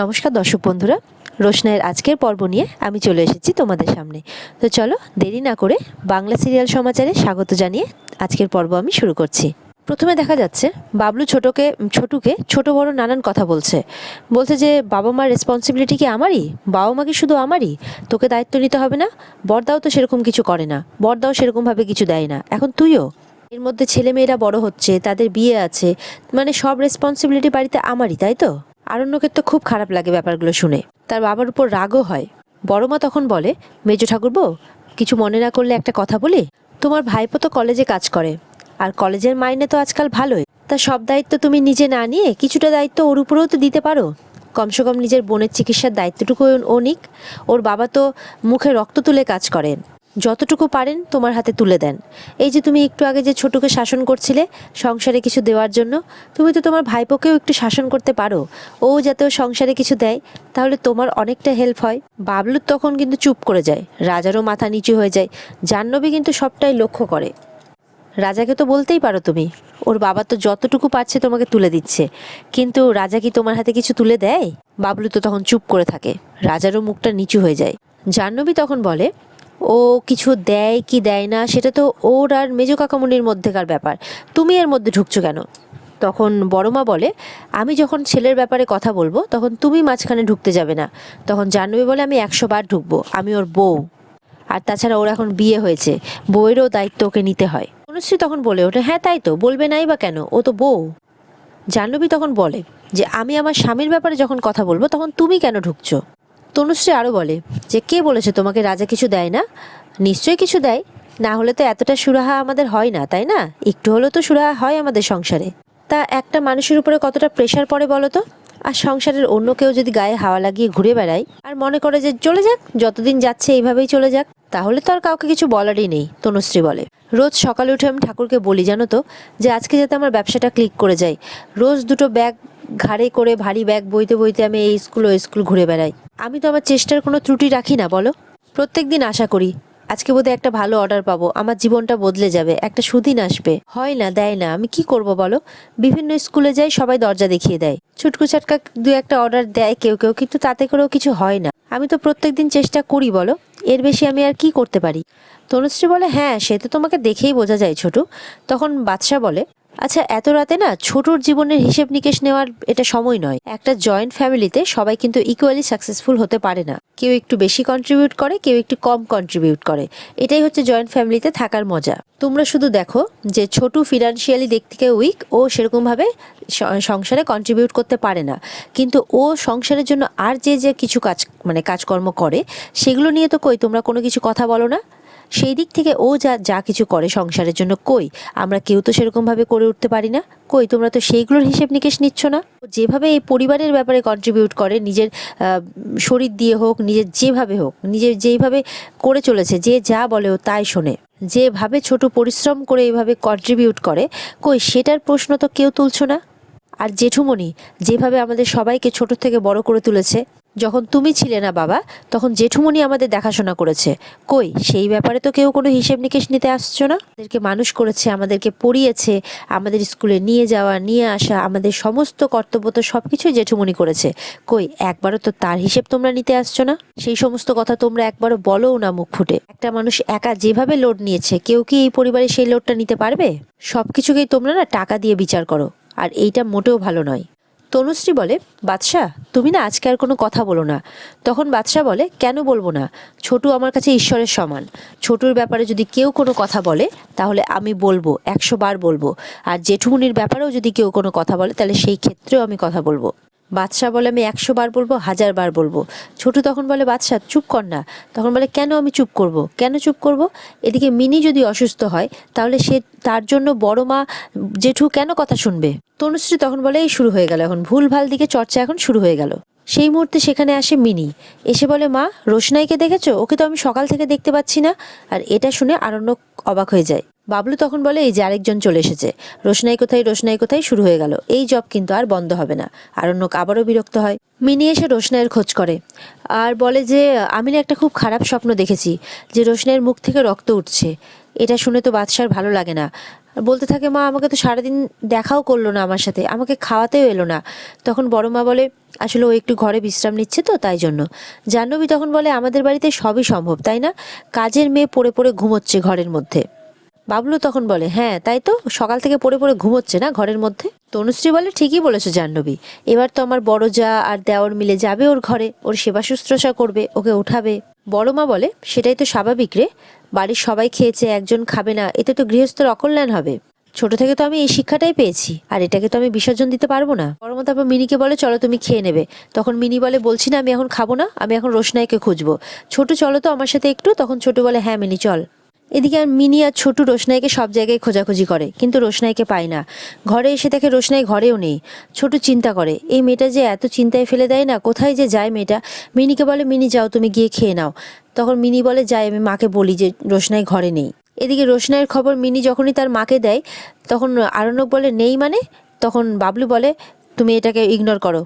নমস্কার দর্শক বন্ধুরা, রোশনাইয়ের আজকের পর্ব নিয়ে আমি চলে এসেছি তোমাদের সামনে। তো চলো দেরি না করে বাংলা সিরিয়াল সমাচারে স্বাগত জানিয়ে আজকের পর্ব আমি শুরু করছি। প্রথমে দেখা যাচ্ছে, বাবলু ছোটকে, ছোটুকে ছোট বড় নানান কথা বলছে। বলছে যে, বাবা মার রেসপন্সিবিলিটি কি আমারই? বাবা মা কি শুধু আমারই? তোকে দায়িত্ব নিতে হবে না? বরদাও তো সেরকম কিছু করে না। বরদাও সেরকমভাবে কিছু দেয় না। এখন তুইও? এর মধ্যে ছেলে মেয়েরা বড় হচ্ছে, তাদের বিয়ে আছে মানে সব রেসপন্সিবিলিটি বাড়িতে আমারই, তাই তো? আরণ্যকের তো খুব খারাপ লাগে ব্যাপারগুলো শুনে। তার বাবার উপর রাগও হয়। বড় মা তখন বলে, মেজো ঠাকুরবো কিছু মনে না করলে একটা কথা বলি? তোমার ভাইপো তো কলেজে কাজ করে। আর কলেজের মাইনে তো আজকাল ভালোই। তা সব দায়িত্ব তুমি নিজে না নিয়ে কিছুটা দায়িত্ব ওর উপরেও তো দিতে পারো? কমসে কম নিজের বোনের চিকিৎসার দায়িত্বটুকু ও নিক। ওর বাবা তো মুখে রক্ত তুলে কাজ করেন। যতটুকু পারেন তোমার হাতে তুলে দেন। এই যে তুমি একটু আগে যে ছোটকে শাসন করছিলে, সংসারে কিছু দেওয়ার জন্য, তুমি তো তোমার ভাইপোকেও একটু শাসন করতে পারো। ও যাতে ও সংসারে কিছু দেয়, তাহলে তোমার অনেকটা হেল্প হয়। বাবলুর তখন কিন্তু চুপ করে যায়। রাজারও মাথা নিচু হয়ে যায়। জাহ্নবী কিন্তু সবটাই লক্ষ্য করে। রাজাকে তো বলতেই পারো তুমি, ওর বাবা তো যতটুকু পারছে তোমাকে তুলে দিচ্ছে। কিন্তু রাজা কি তোমার হাতে কিছু তুলে দেয়? বাবলু তো তখন চুপ করে থাকে। রাজারও মুখটা নিচু হয়ে যায়। জাহ্নবী তখন বলে ও কিছু দেয় কি দেয় না, সেটা তো ওর আর মেজো কাকামুনির মধ্যেকার ব্যাপার। তুমি এর মধ্যে ঢুকছো কেন? তখন বড়মা বলে, আমি যখন ছেলের ব্যাপারে কথা বলব, তখন তুমি মাঝখানে ঢুকতে যাবে না। তখন জাহ্নবী বলে, আমি একশো বার ঢুকবো, আমি ওর বউ। আর তাছাড়া ওর এখন বিয়ে হয়েছে, বউয়েরও দায়িত্ব ওকে নিতে হয়। অনুশ্রী তখন বলে ওঠে হ্যাঁ তাই তো, বলবে নাই বা কেন? ও তো বউ। জাহ্নবী তখন বলে যে, আমি আমার স্বামীর ব্যাপারে যখন কথা বলব, তখন তুমি কেন ঢুকছো? তনুশ্রী আরও বলে যে, কে বলেছে তোমাকে রাজা কিছু দেয় না? নিশ্চয়ই কিছু দেয়। না হলে তো এতটা সুরাহা আমাদের হয় না, তাই না? একটু হলেও তো সুরাহা হয় আমাদের সংসারে। তা একটা মানুষের উপরে কতটা প্রেশার পড়ে বলো তো? আর সংসারের অন্য কেউ যদি গায়ে হাওয়া লাগিয়ে ঘুরে বেড়ায় আর মনে করে যে, চলে যাক, যতদিন যাচ্ছে এইভাবেই চলে যাক, তাহলে তো আর কাউকে কিছু বলারই নেই, তনুশ্রী বলে। রোজ সকালে উঠে আমি ঠাকুরকে বলি, জানো তো, যে, আজকে যাতে আমার ব্যবসাটা ক্লিক করে যায়। রোজ দুটো ব্যাগ ঘাড়ে করে ভারী ব্যাগ বইতে বইতে আমি এই স্কুল ওই স্কুল ঘুরে বেড়াই। আমি তো আমার চেষ্টার কোনো ত্রুটি রাখি না, বলো। প্রত্যেক দিন আশা করি, আজকে বোধহয় একটা ভালো অর্ডার পাবো। আমার জীবনটা বদলে যাবে, একটা সুদিন আসবে। হয় না, দেয় না, আমি কি করব, বলো? বিভিন্ন স্কুলে যাই, সবাই দরজা দেখিয়ে দেয়। ছুটকু ছাটকা দু একটা অর্ডার দেয় কেউ কেউ, কিন্তু তাতে করেও কিছু হয় না। আমি তো প্রত্যেক দিন চেষ্টা করি, বলো। এর বেশি আমি আর কি করতে পারি? তনুশ্রী বলে হ্যাঁ সে তো তোমাকে দেখেই বোঝা যায়, ছোটু। তখন বাদশাহ বলে আচ্ছা এত রাতে না ছোটর জীবনের হিসেব নিকেশ নেওয়ার এটা সময় নয়। একটা জয়েন্ট ফ্যামিলিতে সবাই কিন্তু ইকুয়ালি সাকসেসফুল হতে পারে না। কেউ একটু বেশি কন্ট্রিবিউট করে, কেউ একটু কম কন্ট্রিবিউট করে। এটাই হচ্ছে জয়েন্ট ফ্যামিলিতে থাকার মজা। তোমরা শুধু দেখো যে ছোট ফিনান্সিয়ালি দিক থেকে উইক ও সেরকমভাবে সংসারে কন্ট্রিবিউট করতে পারে না। কিন্তু ও সংসারের জন্য আর যে যে কিছু কাজ মানে কাজকর্ম করে, সেগুলো নিয়ে তো কই, তোমরা কোনো কিছু কথা বলো না? সেই দিক থেকে ও যা যা কিছু করে সংসারের জন্য কই? আমরা কেউ তো সেরকমভাবে করে উঠতে পারি না। কই, তোমরা তো সেইগুলোর হিসেব নিকেশ নিচ্ছ না? যেভাবে এই পরিবারের ব্যাপারে কন্ট্রিবিউট করে, নিজের শরীর দিয়ে হোক, নিজের যেভাবে হোক, নিজের যেইভাবে করে চলেছে, যে যা বলে ও তাই শোনে। যেভাবে ছোট পরিশ্রম করে এইভাবে কন্ট্রিবিউট করে, কই, সেটার প্রশ্ন তো কেউ তুলছো না? আর জেঠুমণি, যেভাবে আমাদের সবাইকে ছোট থেকে বড় করে তুলেছে যখন তুমি ছিলে না বাবা, তখন জেঠুমণি আমাদের দেখাশোনা করেছে। কই, সেই ব্যাপারে তো কেউ কোনো হিসেব নিকেশ নিতে আসছো না? আমাদেরকে মানুষ করেছে, আমাদেরকে পড়িয়েছে, আমাদের স্কুলে নিয়ে যাওয়া, নিয়ে আসা, আমাদের সমস্ত কর্তব্য তো সব কিছুই জেঠুমণি করেছে। কই, একবারও তো তার হিসেব তোমরা নিতে আসছো না? সেই সমস্ত কথা তোমরা একবারও বলোও না মুখ ফুটে। একটা মানুষ একা যেভাবে লোড নিয়েছে, কেউ কি এই পরিবারে সেই লোডটা নিতে পারবে? সব কিছুকেই তোমরা না টাকা দিয়ে বিচার করো, আর এইটা মোটেও ভালো নয়। তনুশ্রী বলে, বাদশাহ, তুমি না আজকে আর কোনো কথা বলো না। তখন বাদশাহ বলে, কেন বলব না? ছোটু আমার কাছে ঈশ্বরের সমান। ছোটুর ব্যাপারে যদি কেউ কোনো কথা বলে, তাহলে আমি বলব, একশো বার বলব। আর জেঠুমুনির ব্যাপারেও যদি কেউ কোনো কথা বলে, তাহলে সেই ক্ষেত্রেও আমি কথা বলব। বাদশাহ বলে, আমি একশো বার বলব, হাজার বার বলব। ছোটু তখন বলে, বাদশাহ, চুপ কর না। তখন বলে, কেন আমি চুপ করব? কেন চুপ করব? এদিকে মিনি যদি অসুস্থ হয়, তাহলে সে তার জন্য বড় মা জেঠু কেন কথা শুনবে? তনুশ্রী তখন বলে, এই শুরু হয়ে গেল এখন ভুল ভালো দিকে চর্চা এখন শুরু হয়ে গেল। সেই মুহূর্তে সেখানে আসে মিনি। এসে বলে, মা, রোশনাইকে দেখেছ? ওকে তো আমি সকাল থেকে দেখতে পাচ্ছি না। আর এটা শুনে আরণ্য অবাক হয়ে যায়। বাবলু তখন বলে, এই যে আরেকজন চলে এসেছে। রোশনাই কোথায় রোশনাই কোথায়? শুরু হয়ে গেল। এই জব কিন্তু আর বন্ধ হবে না। আর আরণ্যক আবারও বিরক্ত হয়। মিনি এসে রোশনাইয়ের খোঁজ করে আর বলে যে, আমি না একটা খুব খারাপ স্বপ্ন দেখেছি যে রোশনাইয়ের মুখ থেকে রক্ত উঠছে। এটা শুনে তো বাদশার ভালো লাগে না। বলতে থাকে, মা, আমাকে তো সারাদিন দেখাও করল না আমার সাথে। আমাকে খাওয়াতেও এলো না। তখন বড় মা বলে, আসলে ও একটু ঘরে বিশ্রাম নিচ্ছে তো তাই জন্য। জাহ্নবী তখন বলে, আমাদের বাড়িতে সবই সম্ভব, তাই না? কাজের মেয়ে পড়ে পড়ে ঘুমোচ্ছে ঘরের মধ্যে। বাবলু তখন বলে হ্যাঁ তাই তো, সকাল থেকে পড়ে পড়ে ঘুমোচ্ছে না ঘরের মধ্যে? তনুশ্রী বলে, ঠিকই বলেছ জাহ্নবী। এবার তো আমার বড় যা আর দেওর মিলে যাবে ওর ঘরে, ওর সেবা শুশ্রূষা করবে, ওকে উঠাবে। বড় মা বলে, সেটাই তো স্বাভাবিক রে, বাড়ির সবাই খেয়েছে, একজন খাবে না, এতে তো গৃহস্থর অকল্যাণ হবে। ছোট থেকে তো আমি এই শিক্ষাটাই পেয়েছি, আর এটাকে তো আমি বিসর্জন দিতে পারব না। বড় মা তারপর মিনিকে বলে, চলো তুমি খেয়ে নেবে। তখন মিনি বলে, বলছি না, আমি এখন খাব না, আমি এখন রোশনাইকে খুঁজবো। ছোট, চলো তো আমার সাথে একটু। তখন ছোট বলে হ্যাঁ মিনি, চল। এদিকে আর মিনি আর ছোটু রোশনাইকে সব জায়গায় খোঁজাখুঁজি করে, কিন্তু রোশনাইকে পায় না। ঘরে এসে দেখে রোশনাই ঘরেও নেই। ছোটু চিন্তা করে, এই মেয়েটা যে এত চিন্তায় ফেলে দেয় না? কোথায় যে যায় মেয়েটা? মিনিকে বলে, মিনি যাও, তুমি গিয়ে খেয়ে নাও। তখন মিনি বলে, যাই, আমি মাকে বলি যে রোশনাই ঘরে নেই। এদিকে রোশনাইয়ের খবর মিনি যখনই তার মাকে দেয়, তখন আরণ্যক বলে, নেই মানে? তখন বাবলু বলে, তুমি এটাকে ইগনোর করো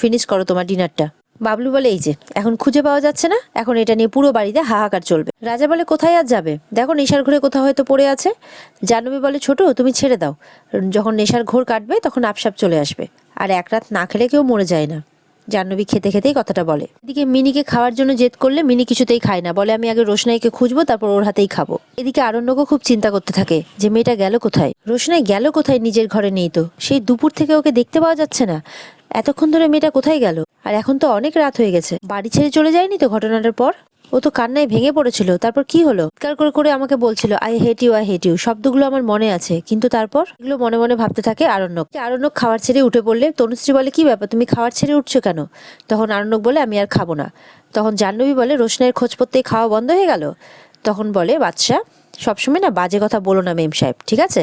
ফিনিশ করো তোমার ডিনারটা বাবলু বলে, এই যে, এখন খুঁজে পাওয়া যাচ্ছে না, এখন এটা নিয়ে পুরো বাড়িতে হাহাকার চলবে। রাজা বলে, কোথায় আর যাবে? দেখো নেশার ঘরে কোথাও হয়তো পড়ে আছে। জাহ্নবী বলে, ছোট, তুমি ছেড়ে দাও। যখন নেশার ঘোর কাটবে, তখন আপসাপ চলে আসবে। আর এক রাত না খেলে কেউ মরে যায় না। জাহ্নবী খেতে খেতেই কথাটা বলে, এদিকে মিনিকে খাওয়ার জন্য জেদ করলে মিনি কিছুতেই খায় না। বলে, আমি আগে রোশনাইকে খুঁজবো, তারপর ওর হাতেই খাব। এদিকে আরণ্যকও খুব চিন্তা করতে থাকে যে, মেয়েটা গেল কোথায়? রোশনাই গেল কোথায় নিজের ঘরে নেই তো? সেই দুপুর থেকে ওকে দেখতে পাওয়া যাচ্ছে না। এতক্ষণ ধরে মেয়েটা কোথায় গেল? আর এখন তো অনেক রাত হয়ে গেছে। বাড়ি ছেড়ে চলে যায়নি তো ঘটনাটার পর? ও তো কান্নায় ভেঙে পড়েছিল। তারপর কি হলো? চিৎকার করে করে আমাকে বলছিল I hate you I hate you শব্দগুলো আমার মনে আছে। কিন্তু তারপর? এগুলো মনে মনে ভাবতে থাকে আরণ্যক। আরণ্যক খাওয়ার ছেড়ে উঠে পড়লে, তনুশ্রী বলে, কি ব্যাপার? তুমি খাওয়ার ছেড়ে উঠছো কেন? তখন আরণ্যক বলে, আমি আর খাব না। তখন জাহ্নবী বলে রোশনের খোঁজ পড়তেই খাওয়া বন্ধ হয়ে গেল? তখন বলে, বাদশাহ সবসময় না বাজে কথা বলো না মেম সাহেব, ঠিক আছে?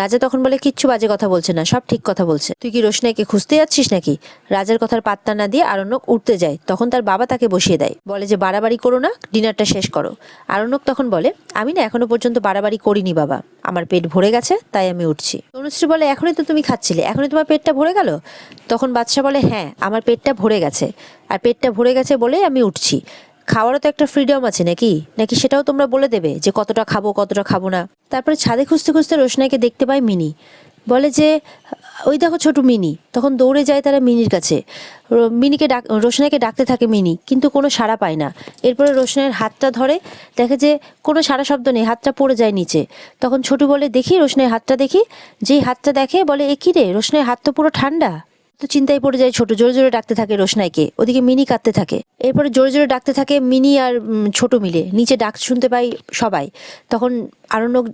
রাজা তখন বলে, কিচ্ছু বাজে কথা বলছে না, সব ঠিক কথা বলছে। তুই কি রোশনাইকে খুঁজতে যাচ্ছিস নাকি? রাজার কথার পাত্তা না দিয়ে আরণ্যক উঠতে যায়, তখন তার বাবা তাকে বসিয়ে দেয়। বলে যে, বাড়াবাড়ি করো না, ডিনারটা শেষ করো। আরণ্যক তখন বলে, আমি না এখনও পর্যন্ত বাড়াবাড়ি করিনি বাবা, আমার পেট ভরে গেছে, তাই আমি উঠছি। তনুশ্রী বলে, এখনই তো তুমি খাচ্ছিলে, এখনই তোমার পেটটা ভরে গেল? তখন বাদশা বলে হ্যাঁ আমার পেটটা ভরে গেছে, আর পেটটা ভরে গেছে বলেই আমি উঠছি। খাওয়ারও তো একটা ফ্রিডম আছে নাকি? নাকি সেটাও তোমরা বলে দেবে যে কতটা খাব কতটা খাব না? তারপরে ছাদে খুঁজতে খুঁজতে রোশনাইকে দেখতে পায় মিনি। বলে যে, ওই দেখো ছোট মিনি। তখন দৌড়ে যায় তারা মিনির কাছে। মিনিকে ডাক, রোশনাইকে ডাকতে থাকে মিনি, কিন্তু কোনো সাড়া পায় না। এরপরে রোশনাইয়ের হাতটা ধরে, দেখে যে কোনো সারা শব্দ নেই, হাতটা পড়ে যায় নিচে। তখন ছোটু বলে, দেখি রোশনাইয়ের হাতটা দেখি। যেই হাতটা দেখে, বলে, এ কি রে? রোশনাইয়ের হাত তো পুরো ঠান্ডা। তো চিন্তায় পড়ে যায়, ছোট জোরে জোরে ডাকতে থাকে রোশনাইকে, ওদিকে মিনি কাঁদতে থাকে। এরপরে জোরে জোরে ডাকতে থাকে মিনি আর ছোট মিলে। নিচে ডাক শুনতে পাই সবাই। তখন আরণ্যক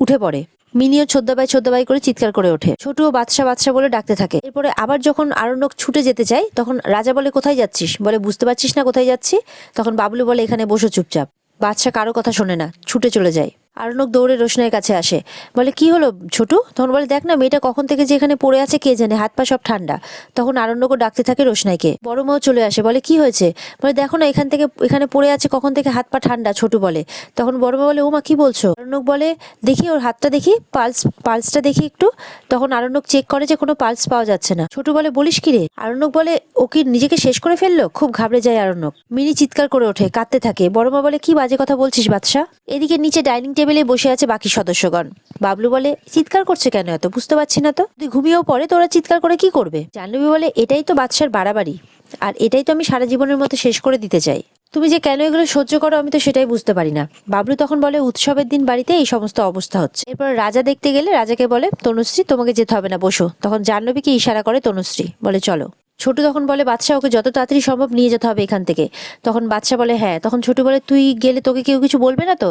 উঠে পড়ে। মিনিও ছোদ্দাবাই ছোদ্দাবাই করে চিৎকার করে ওঠে। ছোট বাদশা বাদশা বলে ডাকতে থাকে। এরপরে আবার যখন আরণ্যক ছুটে যেতে চায়, তখন রাজা বলে, কোথায় যাচ্ছিস? বলে, বুঝতে পারছিস না কোথায় যাচ্ছি? তখন বাবলু বলে, এখানে বসো চুপচাপ। বাদশা কারও কথা শোনে না, ছুটে চলে যায়। আরণ্যক দৌড়ে রোশনাইয়ের কাছে আসে। বলে, কি হলো ছোটু? তখন বলে, দেখ না, মেয়েটা কখন থেকে যে এখানে পড়ে আছে, কে জানে, হাত পা সব ঠান্ডা। তখন আরণ্যকও ডাকতে থাকে রোশনাইকে। বড় মাও চলে আসে, বলে, কি হয়েছে? বলে, দেখো না, এখান থেকে, এখানে পড়ে আছে, কখন থেকে হাত পা ঠান্ডা? ছোটু বলে। তখন বড় মা বলে, ও মা, কি বলছো? আরণ্যক বলে, দেখি ওর হাতটা দেখি, পালস, পালসটা দেখি একটু। তখন আরণ্যক চেক করে যে কোনো পালস পাওয়া যাচ্ছে না। ছোটু বলে, বলিস কি রে? আরণ্যক বলে, ও কি নিজেকে শেষ করে ফেলল? খুব ঘাবড়ে যায় আরণ্যক মিনি চিৎকার করে ওঠে, কাঁদতে থাকে। বড় মা বলে, কি বাজে কথা বলছিস বাদশা? এদিকে নিচে ডাইনিং টেবিলে বসে আছে বাকি সদস্যগণ। বাবলু বলে, চিৎকার করছে কেন এত? বুঝতে পারছি না তো। তুই ঘুমিয়েও পড়ে তোরা চিৎকার করে কি করবে? জাহ্নবী বলে, এটাই তো বাদশার বাড়াবাড়ি। আর এটাই তো আমি সারা জীবনের মতো শেষ করে দিতে চাই। তুমি যে কেন এগুলো সহ্য করো, আমি তো সেটাই বুঝতে পারি না। বাবলু তখন বলে, উৎসবের দিন বাড়িতে এই সমস্ত অবস্থা হচ্ছে। এরপর রাজা দেখতে গেলে রাজাকে বলে, তনুশ্রী, তোমাকে যেতে হবে না, বসো। তখন জাহ্নবীকে ইশারা করে, তনুশ্রী, বলে, চলো। ছোটু তখন বলে বাদশা ওকে যত তাড়াতাড়ি সম্ভব নিয়ে যেতে হবে এখান থেকে। তখন বাদশা বলে হ্যাঁ। তখন ছোটু বলে তুই গেলে তোকে কেউ কিছু বলবে না তো?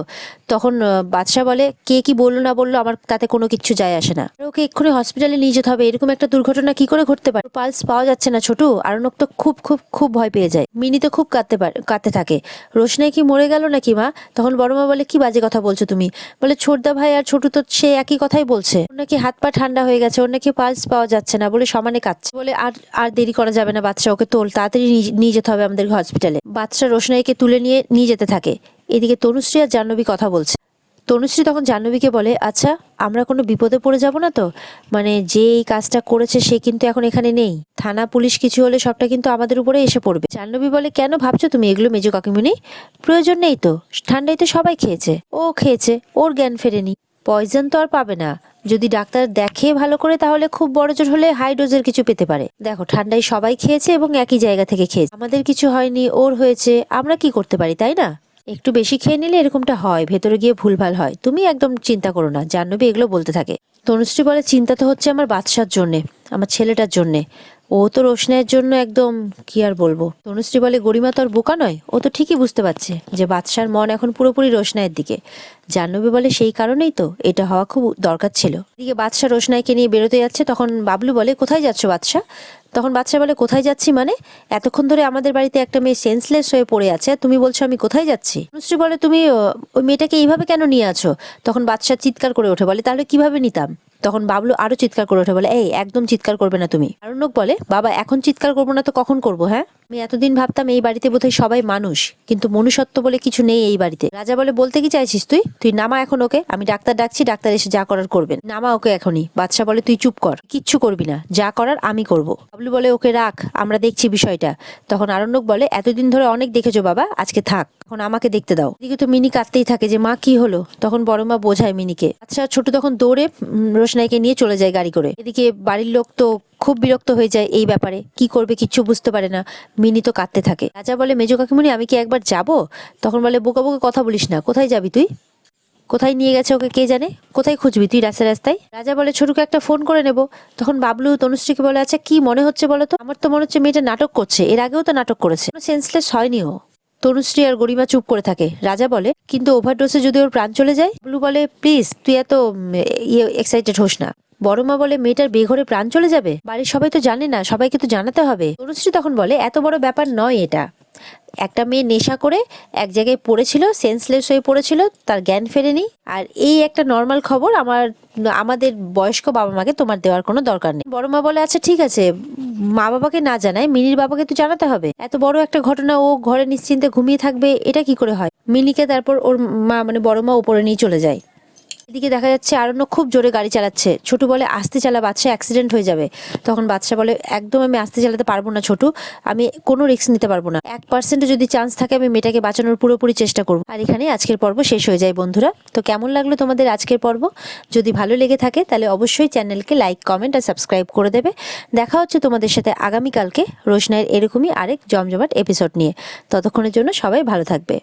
তখন আহ, বাদশা বলে কে কি বলল না বলল আমার তাতে কোনো কিচ্ছু যায় আসে না। ওকে এক্ষুনি হসপিটালে নিয়ে যেতে হবে। এরকম একটা দুর্ঘটনা কি করে ঘটতে পারে? পালস পাওয়া যাচ্ছে না ছোটু। আরণক তো খুব খুব খুব ভয় পেয়ে যায়। মিনি তো খুব কাঁদতে পারে কাঁদতে থাকে। রোশনাই কি মরে গেল নাকি মা? তখন বড় মা বলে কি বাজে কথা বলছো তুমি? বলে ছোটদা ভাই আর ছোটু তো সে একই কথাই বলছে। ওর নাকি হাত পা ঠান্ডা হয়ে গেছে। ওর নাকি পালস পাওয়া যাচ্ছে না। বলে সমানে কাঁদছে। বলে আর আর দেরি করা যাবে না, বাচ্চা ওকে তোল, তাড়াতাড়ি নিয়ে- যেতে হবে আমাদের হসপিটালে বাচ্চা রোশনাইকে তুলে নিয়ে নিয়ে যেতে থাকে। এদিকে তনুশ্রী আর জাহ্নবী কথা বলছে। তনুশ্রী তখন জাহ্নবীকে বলে আচ্ছা আমরা কোনো বিপদে পড়ে যাব না তো? মানে যে এই কাজটা করেছে সে কিন্তু এখন এখানে নেই। থানা পুলিশ কিছু হলে সবটা কিন্তু আমাদের উপরে এসে পড়বে। জাহ্নবী বলে, কেন ভাবছ তুমি এগুলো মেজো কাকিমুনি? প্রয়োজন নেই তো। ঠান্ডায় তো সবাই খেয়েছে। ও খেয়েছে, ওর জ্ঞান ফেরেনি। পয়জন তো আর পাবে না। যদি ডাক্তার দেখে ভালো করে, তাহলে খুব বড় জোর হলে হাই ডোজের কিছু পেতে পারে। দেখো, ঠান্ডায় সবাই খেয়েছে এবং একই জায়গা থেকে খেয়েছে। আমাদের কিছু হয়নি, ওর হয়েছে, আমরা কি করতে পারি, তাই না? একটু বেশি খেয়ে নিলে এরকমটা হয়, ভেতরে গিয়ে ভুলভাল হয়। তুমি একদম চিন্তা করো না, জাহ্নবী এগুলো বলতে থাকে। তনুশ্রী বলে, চিন্তা তো হচ্ছে আমার বাদশার জন্যে, আমার ছেলেটার জন্যে। ও তো রোশনাইয়ের জন্য একদম কি আর বলব? তনুশ্রী বলে, গরিমা তো আর বোকা নয়। ও তো ঠিকই বুঝতে পারছে যে বাদশার মন এখন পুরোপুরি রোশনাইয়ের দিকে। জাহ্নবী বলে, সেই কারণেই তো এটা হওয়া খুব দরকার ছিল। এদিকে বাদশা রোশনাইকে নিয়ে বেরোতে যাচ্ছে। তখন বাবলু বলে, কোথায় যাচ্ছ বাদশা তখন বাচ্চা বলে, কোথায় যাচ্ছি মানে? এতক্ষণ ধরে আমাদের বাড়িতে একটা মেয়ে সেন্সলেস হয়ে পড়ে আছে। তুমি বলছো আমি কোথায় যাচ্ছি? অনুশ্রী বলে, তুমি ওই মেয়েটাকে এইভাবে কেন নিয়ে আছো? তখন বাচ্চা চিৎকার করে ওঠে, বলে, তাহলে কীভাবে নিতাম? তখন বাবলু আরও চিৎকার করে ওঠে বলে এই একদম চিৎকার করবে না তুমি। আরণ্যক বলে বাবা এখন চিৎকার করব না তো কখন করব হ্যাঁ? আমি এতদিন ভাবতাম এই বাড়িতে বোধহয় সবাই মানুষ কিন্তু মনুষ্যত্ব বলে কিছু নেই এই বাড়িতে। রাজা বলে বলতে কি চাইছিস তুই? তুই নামা এখন ওকে আমি ডাক্তার ডাকছি ডাক্তার এসে যা করার করবেন। নামা ওকে এখনই। বাদশা বলে তুই চুপ কর কিচ্ছু করবি না যা করার আমি করব। বাবলু বলে ওকে রাখ আমরা দেখছি বিষয়টা। তখন আরণ্যক বলে এতদিন ধরে অনেক দেখেছ বাবা আজকে থাক এখন আমাকে দেখতে দাও। এদিকে তো মিনি কাঁদতেই থাকে যে মা কি হলো? তখন বড় মা বোঝায় মিনিকে। আচ্ছা ছোট তখন দৌড়ে উম, রোশনাইকে নিয়ে চলে যায় গাড়ি করে। এদিকে বাড়ির লোক তো খুব বিরক্ত হয়ে যায় এই ব্যাপারে। কি করবে কিচ্ছু বুঝতে পারে না। মিনি তো কাঁদতে থাকে। রাজা বলে, মেজো কাকিমণি, আমি কি একবার যাব? তখন বলে, বোকা বোকা কথা বলিস না। কোথায় যাবি তুই? কোথায় নিয়ে গেছে ওকে কে জানে? কোথায় খুঁজবি তুই রাস্তায় রাস্তায়? রাজা বলে, ছোটুকে একটা ফোন করে নেব। তখন বাবলু তনুশ্রীকে বলে আচ্ছা কি মনে হচ্ছে বলো তো? আমার তো মনে হচ্ছে মেয়েটা নাটক করছে। এর আগেও তো নাটক করেছে। সেন্সলেস হয়নি ও। তনুশ্রী আর গরিমা চুপ করে থাকে। রাজা বলে কিন্তু ওভারডোসে যদি ওর প্রাণ চলে যায়? ব্লু বলে প্লিজ তুই এত উম, ইয়ে এক্সাইটেড হোস না। বড়মা বলে মেয়েটার বেঘরে প্রাণ চলে যাবে? বাড়ির সবাই তো জানে না সবাইকে তো জানাতে হবে। তনুশ্রী তখন বলে এত বড় ব্যাপার নয় এটা। একটা মেয়ে নেশা করে এক জায়গায় পড়েছিল সেন্সলেস হয়ে পড়েছিল, তার জ্ঞান ফেরেনি। আর এই একটা নর্মাল খবর আমার, আমাদের বয়স্ক বাবা মাকে তোমার দেওয়ার কোনো দরকার নেই। বড় মা বলে আচ্ছা ঠিক আছে, মা বাবাকে না জানায় মিনির বাবাকে তো জানাতে হবে। এত বড় একটা ঘটনা, ও ঘরে নিশ্চিন্তে ঘুমিয়ে থাকবে, এটা কি করে হয়? মিনিকে তারপর ওর মা মানে বড় মা উপরে নিয়ে চলে যায়। এদিকে দেখা যাচ্ছে আরণ্য খুব জোরে গাড়ি চালাচ্ছে। ছোটু বলে, আস্তে চালা বাচ্চা অ্যাক্সিডেন্ট হয়ে যাবে। তখন বাচ্চা বলে, একদম আমি আস্তে চালাতে পারব না ছোটু, আমি কোনো রিস্ক নিতে পারব না। এক পার্সেন্টে যদি চান্স থাকে, আমি মেয়েটাকে বাঁচানোর পুরোপুরি চেষ্টা করব। আর এখানে আজকের পর্ব শেষ হয়ে যায়, বন্ধুরা। তো কেমন লাগল তোমাদের আজকের পর্ব? যদি ভালো লেগে থাকে, তাহলে অবশ্যই চ্যানেলকে লাইক কমেন্ট আর সাবস্ক্রাইব করে দেবে। দেখা হচ্ছে তোমাদের সাথে আগামীকালকে রোশনাইয়ের এরকমই আরেক জমজমাট এপিসোড নিয়ে। ততক্ষণের জন্য সবাই ভালো থাকবে।